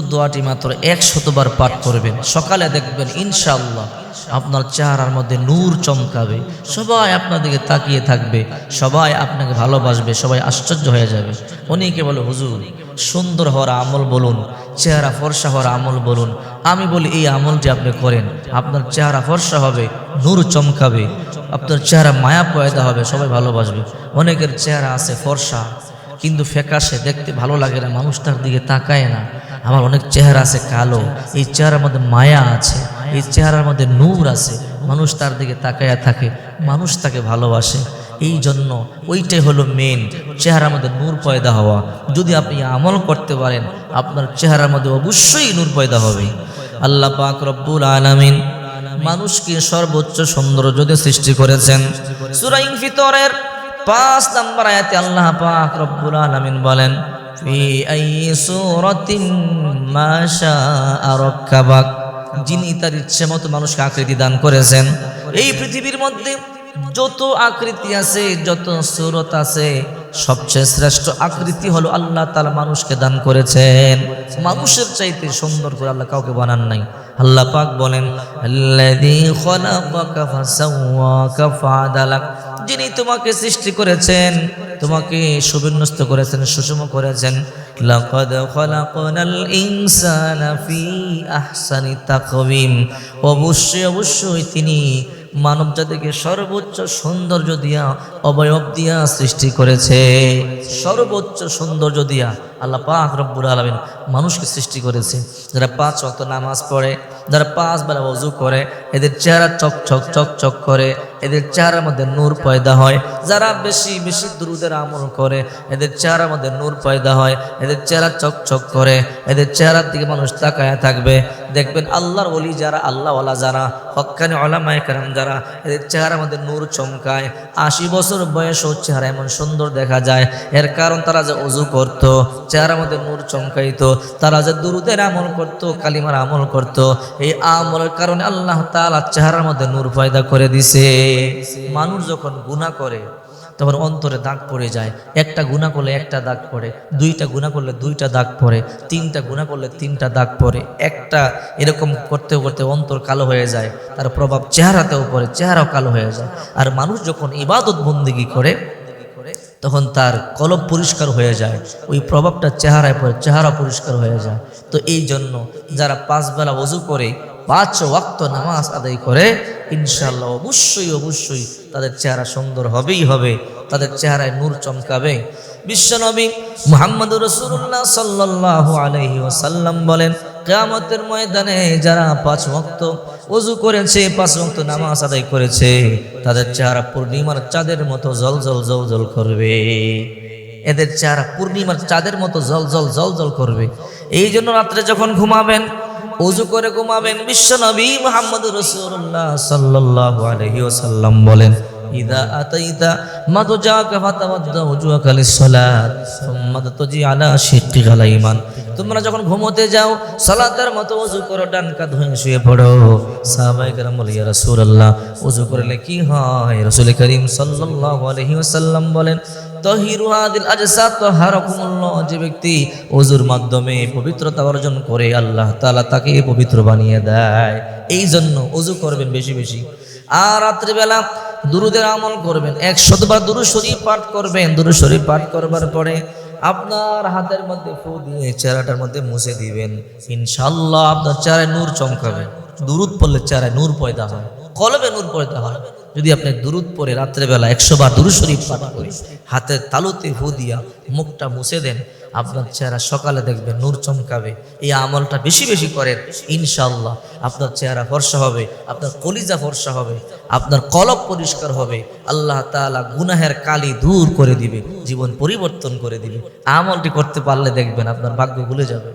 দোয়াটি মাত্র একশতবার পাঠ করবেন। সকালে দেখবেন ইনশাআল্লাহ আপনার চেহারার মধ্যে নূর চমকাবে। সবাই আপনার দিকে তাকিয়ে থাকবে, সবাই আপনাকে ভালোবাসবে, সবাই আশ্চর্য হয়ে যাবে। অনেকে বলে, হুজুর, সুন্দর হওয়ার আমল বলুন, চেহারা ফর্সা হওয়ার আমল বলুন। আমি বলি, এই আমলটি আপনি করেন, আপনার চেহারা ফর্সা হবে, নূর চমকাবে, আপনার চেহারা মায়া পয়দা হবে, সবাই ভালোবাসবে। অনেকের চেহারা আছে ফর্সা কিন্তু ফ্যাকাশে দেখতে ভালো লাগে না, মানুষ তার দিকে তাকায় না। আমার অনেক চেহারা আছে কালো, এই চেহারার মধ্যে মায়া আছে, এই চেহারার মধ্যে নূর আছে, মানুষ তার দিকে তাকায়া থাকে, মানুষ তাকে ভালোবাসে। এই জন্য ওইটাই হলো মেন চেহারার মধ্যে নূর পয়দা হওয়া। যদি আপনি আমল করতে পারেন, আপনার চেহারার মধ্যে অবশ্যই নূর পয়দা হবে। আল্লাহ পাক রব্বুল আলামিন মানুষকে সর্বোচ্চ সৌন্দর্য সৃষ্টি করেছেন। সুরাইন ফিতরের পাঁচ নম্বর আয়াতে আল্লাহ পাক রব্বুল আলামিন বলেন যিনি তার ইচ্ছে মতো মানুষকে আকৃতি দান করেছেন। এই পৃথিবীর মধ্যে যত আকৃতি আছে, যত সুরত আছে সবচেয়ে শ্রেষ্ঠ আকৃতি হলো আল্লাহ তাআলা মানুষকে দান করেছেন। মানুষের চাইতে সুন্দর করে আল্লাহ কাউকে বানান নাই। আল্লাহ পাক বলেন যিনি তোমাকে সৃষ্টি করেছেন, তোমাকে সুবিন্যস্ত করেছেন, সুষম করেছেন। অবশ্যই অবশ্যই তিনি মানব জাতিকে সর্বোচ্চ সৌন্দর্য দিয়া, অবয়ব দিয়া সৃষ্টি করেছে। সর্বোচ্চ সৌন্দর্য দিয়া আল্লাহ পাক রব্বুর আলমিন মানুষকে সৃষ্টি করেছে। যারা পাঁচ অত নামাজ পড়ে, যারা পাঁচ বেলা অজু করে, এদের চেহারা চক চক চক চক করে এদের চেহারার মধ্যে নূর পয়দা হয়। যারা বেশি বেশি দুরুদের আমল করে, এদের চেহারার মধ্যে নূর পয়দা হয়, এদের চেহারা চক চক করে, এদের চেহারার দিকে মানুষ তাকায় থাকবে। দেখবেন আল্লাহর ওলি যারা, আল্লাহওয়ালা যারা, হক্কানি ওলামায় কারাম যারা, এদের চেহারার মধ্যে নূর চমকায়। আশি বছর বয়সও চেহারা এমন সুন্দর দেখা যায়। এর কারণ তারা যে অজু করত, চেহারার মধ্যে নূর চমকাইত, তারা যে দুরুদের আমল করত, কালিমার আমল করত, এই আমলের কারণে আল্লাহ তাআলা চেহারার মধ্যে নূর পয়দা করে দিছে। মানুষ যখন গুনাহ করে, তখন অন্তরে দাগ পড়ে যায়। একটা গুণা করলে একটা দাগ পড়ে, দুইটা গুণা করলে দুইটা দাগ পড়ে, তিনটা গুণা করলে তিনটা দাগ পড়ে। একটা এরকম করতে করতে অন্তর কালো হয়ে যায়, তার প্রভাব চেহারাতেও পড়ে, চেহারাও কালো হয়ে যায়। আর মানুষ যখন ইবাদত বন্দিগি করে, তখন তার কলব পরিষ্কার হয়ে যায়, ওই প্রভাবটা চেহারায় পড়ে, চেহারা পরিষ্কার হয়ে যায়। তো এই জন্য যারা পাঁচবেলা অজু করে পাঁচ ওয়াক্ত নামাজ আদায় করে ইনশাল্লাহ অবশ্যই অবশ্যই তাদের চেহারা সুন্দর হবেই হবে, তাদের চেহারায় নূর চমকাবে। বিশ্বনবী মুহাম্মদ রসুল্লাহ সাল্লাহ আলহি ওসাল্লাম বলেন, কেয়ামতের ময়দানে যারা পাঁচ ওয়াক্ত অজু করেছে, পাঁচ ওয়াক্ত নামাজ আদায় করেছে, তাদের চেহারা পূর্ণিমার চাঁদের মতো জল জল জল জল করবে। এদের চেহারা পূর্ণিমার চাঁদের মতো জল জল জল জল করবে। এই জন্য রাত্রে যখন ঘুমাবেন অজু করে ঘুমাবেন বিশ্ব নবী মোহাম্মদ রসুল্লাহ সাল্লাহ আলহি ওসাল্লাম বলেন তোমরা যখন ঘুমোতে যাও, সালাতের মতো ওযু করো ডান হয়ে শুয়ে পড়ো। সাহাবায়ে কেরাম বলে, ইয়া রাসূলুল্লাহ ওযু করলে কি হয়? রাসূল করিম সাল্লাল্লাহু আলাইহি বলেন যে ব্যক্তি ওযুর মাধ্যমে পবিত্রতা অর্জন করে, আল্লাহ তালা তাকে পবিত্র বানিয়ে দেয়। এই জন্য অজু করবেন বেশি বেশি। আর রাত্রিবেলা দুরুদের আমল করবেন। এক একশতবার দুরু শরীফ পাঠ করবেন। দুরু শরীফ পাঠ করবার পরে আপনার হাতের মধ্যে ফু দিয়ে চেহারাটার মধ্যে মুছে দিবেন। ইনশাল্লাহ আপনার চেহারায় নূর চমকাবে। দুরুদ পড়লে চেহারায় নূর পয়দা হয়। কলবে নূর পয়দা হয়। যদি আপনি দুরুদ পরে রাত্রেবেলা একশো বার দুরু শরীফ পাঠ করে হাতের তালুতে ফু দিয়া মুখটা মুছে দেন, আপনার চেহারা সকালে দেখবেন নূর চমকাবে, এই আমলটা বেশি বেশি করেন ইনশাল্লাহ আপনার চেহারা ফর্সা হবে, আপনার কলিজা ফর্সা হবে, আপনার কলব পরিষ্কার হবে, আল্লাহ তাআলা গুনাহের কালি দূর করে দিবে, জীবন পরিবর্তন করে দিবে। আমলটি করতে পারলে দেখবেন আপনার ভাগ্য ভুলে যাবে।